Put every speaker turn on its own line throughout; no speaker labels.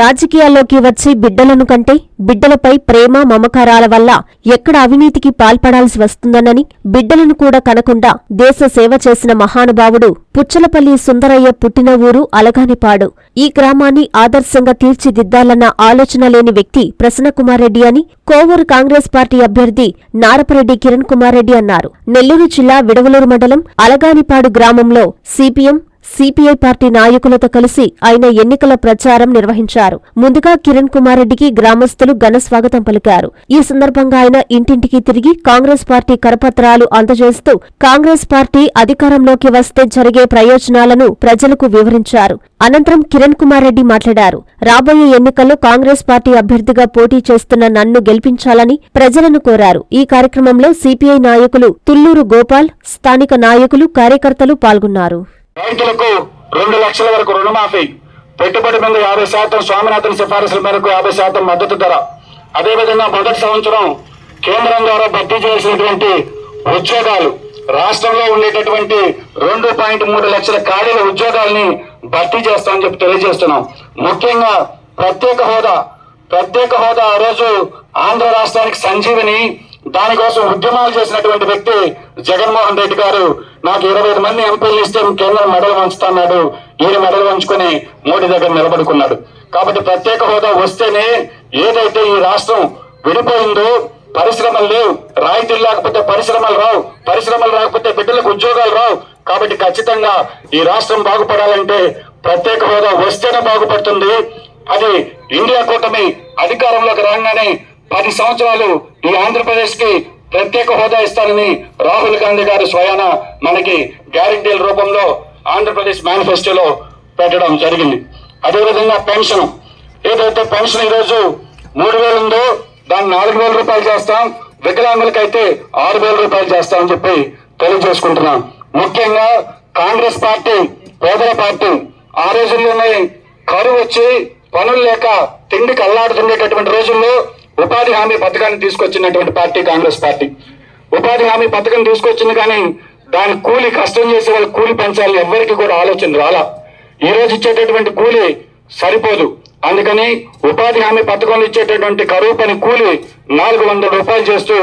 రాజకీయాల్లోకి వచ్చి బిడ్డలను కంటే బిడ్డలపై ప్రేమ మమకారాల వల్ల ఎక్కడ అవినీతికి పాల్పడాల్సి వస్తుందనని బిడ్డలను కూడా కనకుండా దేశ సేవ చేసిన మహానుభావుడు పుచ్చలపల్లి సుందరయ్య పుట్టిన ఊరు అలగానిపాడు. ఈ గ్రామాన్ని ఆదర్శంగా తీర్చిదిద్దాలన్న ఆలోచన లేని వ్యక్తి ప్రసన్నకుమారెడ్డి అని కోవూరు కాంగ్రెస్ పార్టీ అభ్యర్థి నారపరెడ్డి కిరణ్ కుమార్ రెడ్డి అన్నారు. నెల్లూరు జిల్లా విడవలూరు మండలం అలగానిపాడు గ్రామంలో సిపిఎం సిపిఐ పార్టీ నాయకులతో కలిసి ఆయన ఎన్నికల ప్రచారం నిర్వహించారు. ముందుగా కిరణ్ కుమార్ రెడ్డికి గ్రామస్తులు ఘన స్వాగతం పలికారు. ఈ సందర్భంగా ఆయన ఇంటింటికి తిరిగి కాంగ్రెస్ పార్టీ కరపత్రాలు అందజేస్తూ కాంగ్రెస్ పార్టీ అధికారంలోకి వస్తే జరిగే ప్రయోజనాలను ప్రజలకు వివరించారు. అనంతరం కిరణ్ కుమార్ రెడ్డి మాట్లాడారు. రాబోయే ఎన్నికల్లో కాంగ్రెస్ పార్టీ అభ్యర్థిగా పోటీ చేస్తున్న నన్ను గెలిపించాలని ప్రజలను కోరారు. ఈ కార్యక్రమంలో సిపిఐ నాయకులు తుల్లూరు గోపాల్ స్థానిక నాయకులు కార్యకర్తలు పాల్గొన్నారు.
రైతులకు రెండు లక్షల వరకు రుణమాఫీ. పెట్టుబడి మీద యాభై శాతం స్వామినాథన్ సిఫారసుల మేరకు యాభై శాతం మద్దతు ధర. అదేవిధంగా మొదటి సంవత్సరం కేంద్రం ద్వారా భర్తీ చేసినటువంటి ఉద్యోగాలు రాష్ట్రంలో ఉండేటటువంటి రెండు పాయింట్ మూడు లక్షల ఖాళీల ఉద్యోగాల్ని భర్తీ చేస్తామని చెప్పి తెలియజేస్తున్నాం. ముఖ్యంగా ప్రత్యేక హోదా ప్రత్యేక హోదా ఆ రోజు ఆంధ్ర రాష్ట్రానికి సంజీవిని దానికోసం ఉద్యమాలు చేసినటువంటి వ్యక్తి జగన్మోహన్ రెడ్డి గారు నాకు ఇరవై ఐదు మంది ఎంపీలు ఇస్తే కేంద్రం మెడలు వంచుతున్నాడు? ఈయన మెడలు వంచుకుని మోడీ దగ్గర నిలబడుకున్నాడు. కాబట్టి ప్రత్యేక హోదా వస్తేనే ఏదైతే ఈ రాష్ట్రం విడిపోయిందో పరిశ్రమలు లేవు. రాయితీలు లేకపోతే పరిశ్రమలు రావు. పరిశ్రమలు రాకపోతే బిడ్డలకు ఉద్యోగాలు రావు. కాబట్టి ఖచ్చితంగా ఈ రాష్ట్రం బాగుపడాలంటే ప్రత్యేక హోదా వస్తేనే బాగుపడుతుంది. అది ఇండియా కూటమి అధికారంలోకి రాగానే పది సంవత్సరాలు ఈ ఆంధ్రప్రదేశ్కి ప్రత్యేక హోదా ఇస్తానని రాహుల్ గాంధీ గారు స్వయాన మనకి గ్యారంటీల రూపంలో ఆంధ్రప్రదేశ్ మేనిఫెస్టోలో పెట్టడం జరిగింది. అదేవిధంగా పెన్షన్. ఏదైతే పెన్షన్ ఈరోజు మూడు వేలు ఉందో దాన్ని నాలుగు వేల రూపాయలు చేస్తాం. వికలాంగులకైతే ఆరు వేల రూపాయలు చేస్తామని చెప్పి తెలియజేసుకుంటున్నాం. ముఖ్యంగా కాంగ్రెస్ పార్టీ పేదల పార్టీ ఆ రోజుల్లోనే కరువు వచ్చి పనులు లేక తిండికి అల్లాడుతుండేటటువంటి రోజుల్లో ఉపాధి హామీ పథకాన్ని తీసుకొచ్చినటువంటి పార్టీ కాంగ్రెస్ పార్టీ. ఉపాధి హామీ పథకం తీసుకొచ్చింది కానీ దాని కూలి కష్టం చేసే వాళ్ళ కూలి పెంచాలని ఎవరికి కూడా ఆలోచన రాలా. ఈ రోజు ఇచ్చేటటువంటి కూలి సరిపోదు. అందుకని ఉపాధి హామీ పథకంలో ఇచ్చేటటువంటి కరువు పని కూలి నాలుగు వందల రూపాయలు చేస్తూ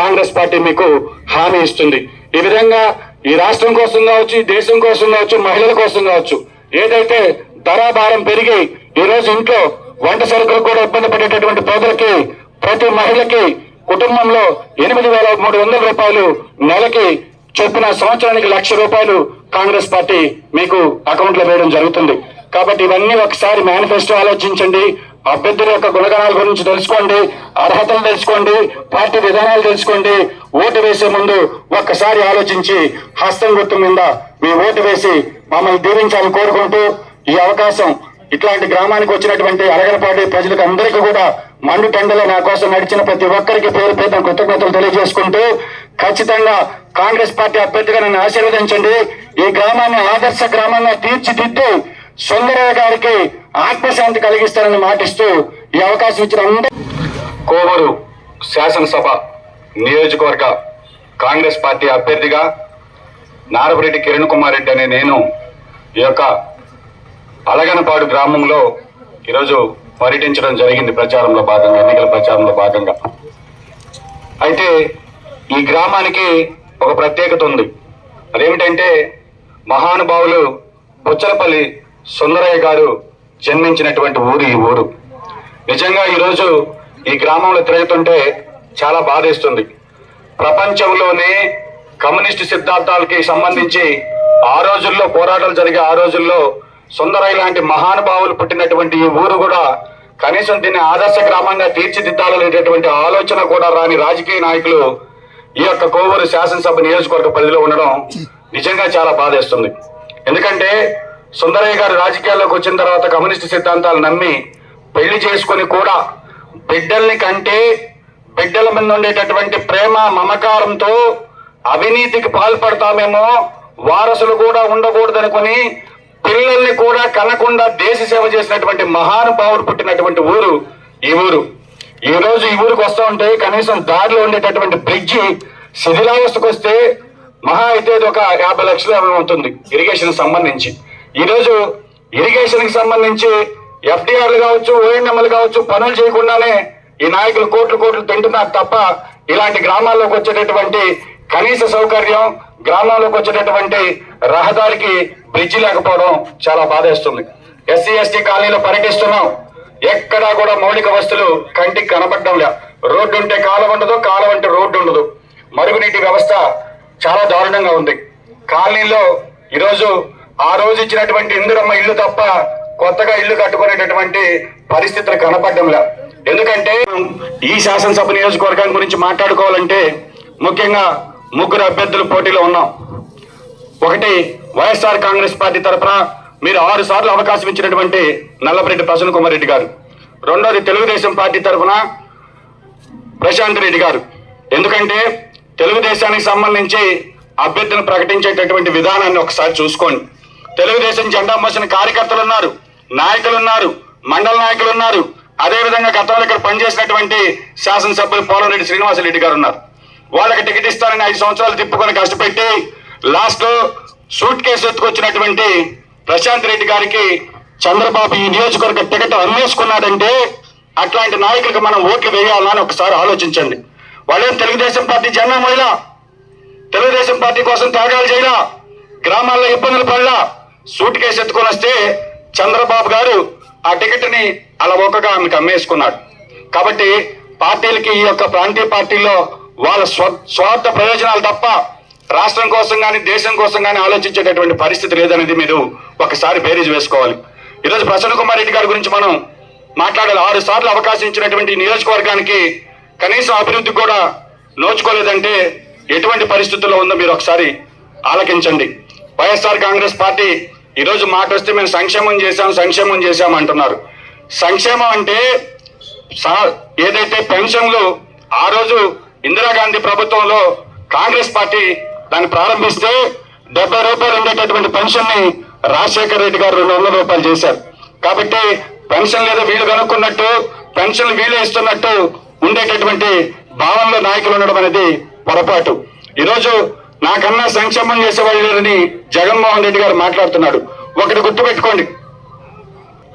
కాంగ్రెస్ పార్టీ మీకు హామీ ఇస్తుంది. ఈ విధంగా ఈ రాష్ట్రం కోసం కావచ్చు ఈ దేశం కోసం కావచ్చు మహిళల కోసం కావచ్చు ఏదైతే ధరాభారం పెరిగి ఈ రోజు ఇంట్లో వంట సరుకులు కూడా ఇబ్బంది పడేటటువంటి పేదలకి ప్రతి మహిళకి కుటుంబంలో ఎనిమిది వేల మూడు వందల రూపాయలు నెలకి చొప్పున సంవత్సరానికి లక్ష రూపాయలు కాంగ్రెస్ పార్టీ మీకు అకౌంట్లో వేయడం జరుగుతుంది. కాబట్టి ఇవన్నీ ఒకసారి మేనిఫెస్టో ఆలోచించండి. అభ్యర్థుల యొక్క గుణగణాల గురించి తెలుసుకోండి అర్హతలు తెలుసుకోండి పార్టీ విధానాలు తెలుసుకోండి. ఓటు వేసే ముందు ఒక్కసారి ఆలోచించి హస్తం గుర్తు మీద మీ ఓటు వేసి మమ్మల్ని దీవించాలని కోరుకుంటూ ఈ అవకాశం ఇట్లాంటి గ్రామానికి వచ్చినటువంటి అలగనపాటి ప్రజలకు అందరికీ కూడా మండు టెండలో నా కోసం నడిచిన ప్రతి ఒక్కరికి పేరు పేరున కృతజ్ఞతలు తెలియజేసుకుంటూ ఖచ్చితంగా కాంగ్రెస్ పార్టీ అభ్యర్థిగా నన్ను ఆశీర్వదించండి. ఈ గ్రామాన్ని ఆదర్శ గ్రామంగా తీర్చిదిద్దు. సుందరయ్య గారికి ఆత్మశాంతి కలిగిస్తారని మాటిస్తూ ఈ అవకాశం ఇచ్చిన అందరూ కోవూరు శాసనసభ నియోజకవర్గ కాంగ్రెస్ పార్టీ అభ్యర్థిగా నారపరెడ్డి కిరణ్ కుమార్ రెడ్డి అనే నేను ఈ యొక్క అలగనపాడు గ్రామంలో ఈరోజు పర్యటించడం జరిగింది ప్రచారంలో భాగంగా ఎన్నికల ప్రచారంలో భాగంగా. అయితే ఈ గ్రామానికి ఒక ప్రత్యేకత ఉంది. అదేమిటంటే మహానుభావులు బుచ్చలపల్లి సుందరయ్య గారు జన్మించినటువంటి ఊరు ఈ ఊరు. నిజంగా ఈరోజు ఈ గ్రామంలో తిరుగుతుంటే చాలా బాధేస్తుంది. ప్రపంచంలోనే కమ్యూనిస్ట్ సిద్ధాంతాలకి సంబంధించి ఆ రోజుల్లో పోరాటాలు జరిగే ఆ రోజుల్లో సుందరయ్య లాంటి మహానుభావులు పుట్టినటువంటి ఈ ఊరు కూడా కనీసం దీన్ని ఆదర్శ గ్రామంగా తీర్చిదిద్దాలనేటటువంటి ఆలోచన కూడా రాని రాజకీయ నాయకులు ఈ యొక్క కోవూరు శాసనసభ నియోజకవర్గ పరిధిలో ఉండడం నిజంగా చాలా బాధేస్తుంది. ఎందుకంటే సుందరయ్య గారు రాజకీయాల్లోకి వచ్చిన తర్వాత కమ్యూనిస్ట్ సిద్ధాంతాలు నమ్మి పెళ్ళి చేసుకొని కూడా బిడ్డల్ని కంటే బిడ్డల మీద ఉండేటటువంటి ప్రేమ మమకారంతో అవినీతికి పాల్పడతామేమో వారసులు కూడా ఉండకూడదనుకొని పిల్లల్ని కూడా కనకుండా దేశ సేవ చేసినటువంటి మహానుభావుడు పుట్టినటువంటి ఊరు ఈ ఊరు. ఈ రోజు ఈ ఊరికి వస్తూ ఉంటే కనీసం దారిలో ఉండేటటువంటి బ్రిడ్జి శిథిలావస్థకు వస్తే మహా అయితే ఇది ఒక యాభై లక్షలు ఉంటుంది ఇరిగేషన్ సంబంధించి. ఈ రోజు ఇరిగేషన్కి సంబంధించి ఎఫ్డీఆర్లు కావచ్చు ఓఎన్ఎంలు కావచ్చు పనులు చేయకుండానే ఈ నాయకులు కోట్లు కోట్లు తింటున్నారు తప్ప ఇలాంటి గ్రామాల్లోకి వచ్చేటటువంటి కనీస సౌకర్యం గ్రామాల్లోకి వచ్చేటటువంటి రహదారికి బ్రిడ్జి లేకపోవడం చాలా బాధేస్తుంది. ఎస్సీ ఎస్టీ కాలనీలో పర్యటిస్తున్నాం. ఎక్కడా కూడా మౌలిక వస్తువులు కంటికి కనపడడం లే. రోడ్డు ఉంటే కాలం ఉండదు కాలం అంటే రోడ్డు ఉండదు. మరుగునీటి వ్యవస్థ చాలా దారుణంగా ఉంది. కాలనీలో ఈరోజు ఆ రోజు ఇచ్చినటువంటి ఇందిరమ్మ ఇల్లు తప్ప కొత్తగా ఇల్లు కట్టుకునేటటువంటి పరిస్థితులు కనపడడంలా ఎందుకంటే ఈ శాసనసభ నియోజకవర్గం గురించి మాట్లాడుకోవాలంటే ముఖ్యంగా ముగ్గురు అభ్యర్థులు పోటీలో ఉన్నాం. ఒకటి వైఎస్ఆర్ కాంగ్రెస్ పార్టీ తరఫున మీరు ఆరు సార్లు అవకాశం ఇచ్చినటువంటి నల్లపరెడ్డి ప్రసన్న కుమార్ రెడ్డి గారు. రెండోది తెలుగుదేశం పార్టీ తరఫున ప్రశాంత్ రెడ్డి గారు. ఎందుకంటే తెలుగుదేశానికి సంబంధించి అభ్యర్థిని ప్రకటించేటటువంటి విధానాన్ని ఒకసారి చూసుకోండి. తెలుగుదేశం జెండా మోసిన కార్యకర్తలు ఉన్నారు నాయకులు ఉన్నారు మండల నాయకులు ఉన్నారు. అదేవిధంగా గతంలో ఇక్కడ పనిచేసినటువంటి శాసనసభ్యులు పోలంరెడ్డి శ్రీనివాసరెడ్డి గారు ఉన్నారు. వాళ్ళకి టికెట్ ఇస్తానని ఐదు సంవత్సరాలు తిప్పుకొని కష్టపెట్టి లాస్ట్ సూట్ కేసు ఎత్తుకొచ్చినటువంటి ప్రశాంత్ రెడ్డి గారికి చంద్రబాబు ఈ నియోజకవర్గ టికెట్ అమ్మేసుకున్నాడంటే అట్లాంటి నాయకులకు మనం ఓట్లు వేయాలా అని ఒకసారి ఆలోచించండి. వాళ్ళేం తెలుగుదేశం పార్టీ జెండా మహిళ? తెలుగుదేశం పార్టీ కోసం త్యాగాలు చేయలా? గ్రామాల్లో ఇబ్బందులు పడలా? సూట్ కేసు ఎత్తుకొని వస్తే చంద్రబాబు గారు ఆ టికెట్ని అలా ఒక్కగా ఆమెకు అమ్మేసుకున్నాడు. కాబట్టి పార్టీలకి ఈ యొక్క ప్రాంతీయ పార్టీల్లో వాళ్ళ స్వ స్వార్థ ప్రయోజనాలు తప్ప రాష్ట్రం కోసం కానీ దేశం కోసం కానీ ఆలోచించేటటువంటి పరిస్థితి లేదనేది మీరు ఒకసారి బేరీజ్ వేసుకోవాలి. ఈరోజు ప్రసన్న కుమార్ రెడ్డి గారి గురించి మనం మాట్లాడాలి. ఆరు సార్లు అవకాశం ఇచ్చినటువంటి నియోజకవర్గానికి కనీసం అభివృద్ధి కూడా నోచుకోలేదంటే ఎటువంటి పరిస్థితుల్లో ఉందో మీరు ఒకసారి ఆలకించండి. వైఎస్ఆర్ కాంగ్రెస్ పార్టీ ఈరోజు మాట వస్తే మేము సంక్షేమం చేశాం సంక్షేమం చేశాం అంటున్నారు. సంక్షేమం అంటే ఏదైతే పెన్షన్లు ఆ రోజు ఇందిరాగాంధీ ప్రభుత్వంలో కాంగ్రెస్ పార్టీ దాన్ని ప్రారంభిస్తే డెబ్బై రూపాయలు ఉండేటటువంటి పెన్షన్ని రాజశేఖర రెడ్డి గారు రెండు వందల రూపాయలు చేశారు. కాబట్టి పెన్షన్ లేదా వీళ్ళు కనుక్కున్నట్టు పెన్షన్ వీళ్ళు ఇస్తున్నట్టు ఉండేటటువంటి భావనలో నాయకులు ఉండడం అనేది పొరపాటు. ఈరోజు నాకన్నా సంక్షేమం చేసేవాళ్ళు లేరని జగన్మోహన్ రెడ్డి గారు మాట్లాడుతున్నాడు. ఒకటి గుర్తుపెట్టుకోండి.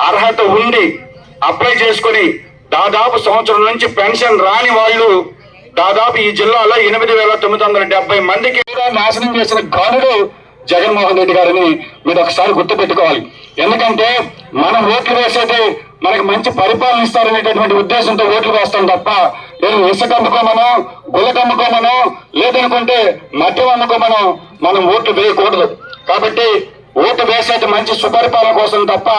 అర్హత ఉండి అప్లై చేసుకుని దాదాపు సంవత్సరం నుంచి పెన్షన్ రాని వాళ్ళు దాదాపు ఈ జిల్లాలో ఎనిమిది వేల తొమ్మిది వందల డెబ్బై మందికి నాశనం చేసిన గానుడు జగన్మోహన్ రెడ్డి గారిని మీరు ఒకసారి గుర్తుపెట్టుకోవాలి. ఎందుకంటే మనం ఓట్లు వేసేది మనకి మంచి పరిపాలన ఇస్తారనేటటువంటి ఉద్దేశంతో ఓట్లు వేస్తాం తప్ప నేను ఇసుక అమ్ముకోమను గులక అమ్ముకోమనో లేదనుకుంటే మద్యం అమ్ముకోమను మనం ఓట్లు వేయకూడదు. కాబట్టి ఓటు వేసేది మంచి సుపరిపాలన కోసం తప్ప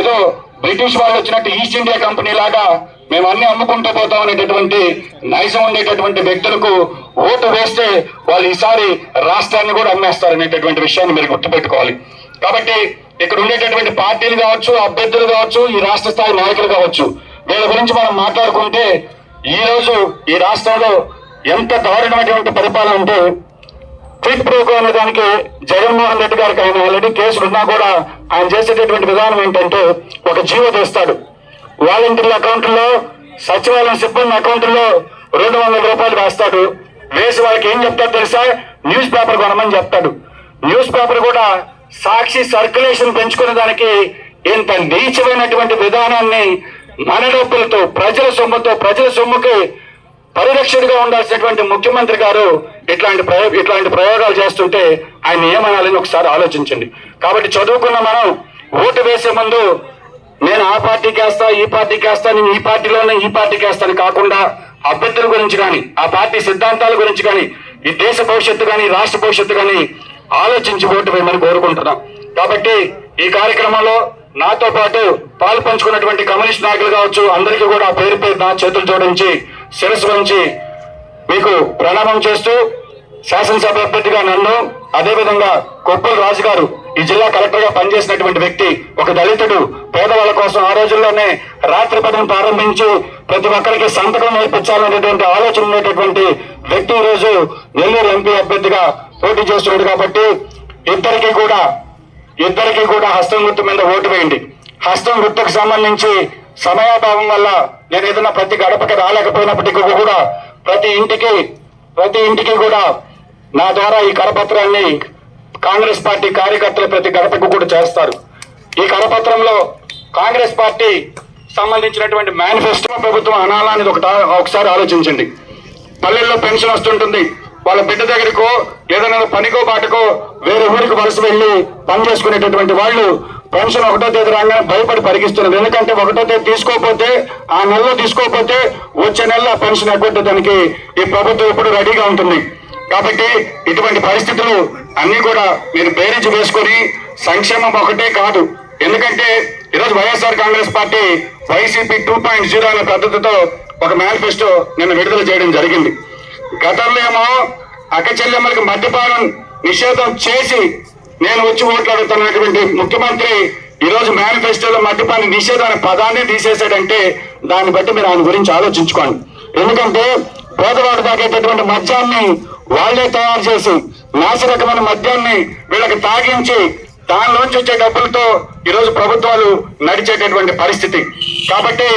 ఏదో బ్రిటిష్ వాళ్ళు వచ్చినట్టు ఈస్ట్ ఇండియా కంపెనీ లాగా మేము అన్ని అమ్ముకుంటూ పోతాం అనేటటువంటి నైజం ఉండేటటువంటి వ్యక్తులకు ఓటు వేస్తే వాళ్ళు ఈసారి రాష్ట్రాన్ని కూడా అమ్మేస్తారు అనేటటువంటి విషయాన్ని మీరు గుర్తుపెట్టుకోవాలి. కాబట్టి ఇక్కడ ఉండేటటువంటి పార్టీలు కావచ్చు అభ్యర్థులు కావచ్చు ఈ రాష్ట్ర స్థాయి నాయకులు కావచ్చు వీళ్ళ గురించి మనం మాట్లాడుకుంటే ఈ రోజు ఈ రాష్ట్రంలో ఎంత దారుణమైనటువంటి పరిపాలన ఉంటే ట్వీట్ ప్రోకో అనే దానికి జగన్మోహన్ రెడ్డి గారికి ఆయన ఆల్రెడీ కేసులు ఉన్నా కూడా ఆయన చేసేటటువంటి విధానం ఏంటంటే ఒక జీవో తెస్తాడు. వాలంటీర్ల అకౌంట్లో సచివాలయం సిబ్బంది అకౌంట్లో రెండు వందల రూపాయలు వేస్తాడు. వేసి వాళ్ళకి ఏం చెప్తాడు తెలుసా? న్యూస్ పేపర్ కొనమని చెప్తాడు. న్యూస్ పేపర్ కూడా సాక్షి సర్క్యులేషన్ పెంచుకునే దానికి ఇంత నీచమైనటువంటి విధానాన్ని మన డబ్బులతో ప్రజల సొమ్ముతో ప్రజల సొమ్ముకి పరిరక్షణగా ఉండాల్సినటువంటి ముఖ్యమంత్రి గారు ఇట్లాంటి ప్రయోగ ఇట్లాంటి ప్రయోగాలు చేస్తుంటే ఆయన ఏమనాలని ఒకసారి ఆలోచించండి. కాబట్టి చదువుకున్న మనం ఓటు వేసే ముందు నేను ఆ పార్టీకి వేస్తా ఈ పార్టీకి వేస్తా నేను ఈ పార్టీలోనే ఈ పార్టీకి వేస్తాను కాకుండా అభ్యర్థుల గురించి కానీ ఆ పార్టీ సిద్ధాంతాల గురించి కానీ ఈ దేశ భవిష్యత్తు కానీ రాష్ట్ర భవిష్యత్తు కానీ ఆలోచించి ఓటు వేయమని కోరుకుంటున్నాం. కాబట్టి ఈ కార్యక్రమంలో నాతో పాటు పాలు పంచుకున్నటువంటి కమ్యూనిస్ట్ నాయకులు కావచ్చు అందరికీ కూడా పేరు పేరు నా చేతులు జోడించి శిరస్సు వంచి మీకు ప్రణామం చేస్తూ శాసనసభ అభ్యర్థిగా నన్ను అదేవిధంగా కొప్పల్ రాజు గారు ఈ జిల్లా కలెక్టర్గా పనిచేసినటువంటి వ్యక్తి ఒక దళితుడు పేదవాళ్ళ కోసం ఆ రోజుల్లోనే రాత్రి పదం ప్రారంభించి ప్రతి ఒక్కరికి సంతకం నేర్పించాలనేటువంటి ఆలోచన ఉండేటటువంటి వ్యక్తి రోజు నెల్లూరు ఎంపీ అభ్యర్థిగా పోటీ చేస్తున్నాడు కాబట్టి ఇద్దరికి కూడా ఇద్దరికి కూడా హస్తం గుర్తు మీద ఓటు వేయండి. హస్తం గుర్తుకు సంబంధించి సమయాభావం వల్ల నేను ఏదైనా ప్రతి గడపకి రాలేకపోయినప్పటికీ కూడా ప్రతి ఇంటికి ప్రతి ఇంటికి కూడా నా ద్వారా ఈ కరపత్రాన్ని కాంగ్రెస్ పార్టీ కార్యకర్తలు ప్రతి గడపకు కూడా చేస్తారు. ఈ కరపత్రంలో కాంగ్రెస్ పార్టీ సంబంధించినటువంటి మేనిఫెస్టో ప్రభుత్వం అనాలా అనేది ఒకట ఒకసారి ఆలోచించండి. పల్లెల్లో పెన్షన్ వస్తుంటుంది. వాళ్ళ బిడ్డ దగ్గరకో ఏదైనా పనికో బాటకో వేరే ఊరికి వలస వెళ్ళి పని చేసుకునేటటువంటి వాళ్ళు పెన్షన్ ఒకటో తేదీ రాగానే భయపడి పరిగిస్తున్నారు ఎందుకంటే ఒకటో తేదీ తీసుకోకపోతే ఆ నెలలో తీసుకోకపోతే వచ్చే నెలలో పెన్షన్ ఎగ్గొట్టడానికి ఈ ప్రభుత్వం ఇప్పుడు రెడీగా ఉంటుంది. కాబట్టి ఇటువంటి పరిస్థితులు అన్ని కూడా మీరు బేరీజు వేసుకొని సంక్షేమం ఒకటే కాదు. ఎందుకంటే ఈరోజు YSR Congress party YCP two point zero అనే పద్ధతితో ఒక మేనిఫెస్టో నిన్న విడుదల చేయడం జరిగింది. గతంలో ఏమో అక్కచెల్లెమ్మలకి మద్యపానం నిషేధం చేసి నేను వచ్చి ఓట్లాడుతున్నటువంటి ముఖ్యమంత్రి ఈ రోజు మేనిఫెస్టోలో మద్యపాన్ని నిషేధం అనే పదాన్ని తీసేశాడంటే దాన్ని బట్టి మీరు ఆయన గురించి ఆలోచించుకోండి. ఎందుకంటే పేదవాడు తాగేటటువంటి మద్యాన్ని వాళ్ళే తయారు చేసి నాశరకమైన మద్యాన్ని వీళ్ళకి తాగించి దానిలోంచి వచ్చే డబ్బులతో ఈరోజు ప్రభుత్వాలు నడిచేటటువంటి పరిస్థితి. కాబట్టి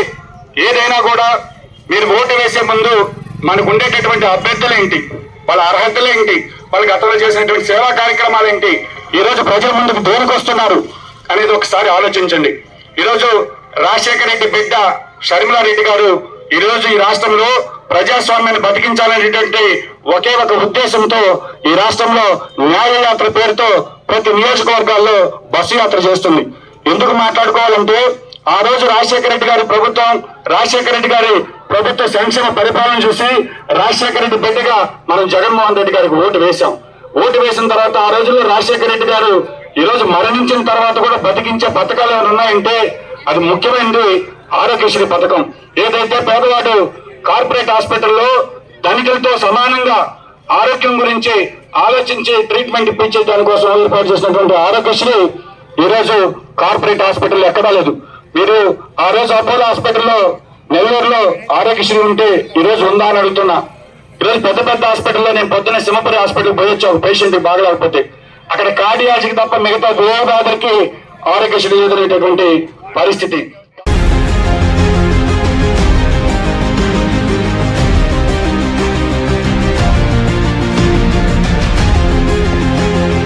ఏదైనా కూడా మీరు ఓటు వేసే ముందు మనకు ఉండేటటువంటి అభ్యర్థులు ఏంటి? వాళ్ళ అర్హతలు ఏంటి? వాళ్ళు గతంలో చేసినటువంటి సేవా కార్యక్రమాలు ఏంటి? ఈరోజు ప్రజల ముందుకు దేనికి వస్తున్నారు అనేది ఒకసారి ఆలోచించండి. ఈరోజు రాజశేఖర రెడ్డి బిడ్డ షర్మిలారెడ్డి గారు ఈరోజు ఈ రాష్ట్రంలో ప్రజాస్వామ్యాన్ని బతికించాలనేటువంటి ఒకే ఒక ఉద్దేశంతో ఈ రాష్ట్రంలో న్యాయయాత్ర పేరుతో ప్రతి నియోజకవర్గాల్లో బస్సు యాత్ర చేస్తుంది. ఎందుకు మాట్లాడుకోవాలంటే ఆ రోజు రాజశేఖర రెడ్డి గారి ప్రభుత్వం రాజశేఖర రెడ్డి గారి ప్రభుత్వ సంక్షేమ పరిపాలన చూసి రాజశేఖర రెడ్డి బిడ్డగా మనం జగన్మోహన్ రెడ్డి గారికి ఓటు వేశాం. ఓటు వేసిన తర్వాత ఆ రోజుల్లో రాజశేఖర రెడ్డి గారు ఈరోజు మరణించిన తర్వాత కూడా బతికించే పథకాలు ఏమైనా ఉన్నాయంటే అది ముఖ్యమైనది ఆరోగ్యశ్రీ పథకం. ఏదైతే పేదవాడు కార్పొరేట్ హాస్పిటల్లో ధనికులతో సమానంగా ఆరోగ్యం గురించి ఆలోచించి ట్రీట్మెంట్ ఇప్పించే దానికోసం ఏర్పాటు చేసినటువంటి ఆరోగ్యశ్రీ ఈ రోజు కార్పొరేట్ హాస్పిటల్ ఎక్కడా లేదు. మీరు ఆ రోజు అపోలో హాస్పిటల్లో నెల్లూరులో ఆరోగ్యశ్రీ ఉంటే ఈ రోజు ఉందా అని అడుగుతున్నా. ఈరోజు పెద్ద పెద్ద హాస్పిటల్లో నేను పొద్దున్న సింహపురి హాస్పిటల్ పోయి ఒక పేషెంట్ బాగలేకపోతే అక్కడ కార్డియాలజీకి తప్ప మిగతా వేదాదరికి ఆరోగ్యశ్రీ ఎదురయ్యేటటువంటి పరిస్థితి.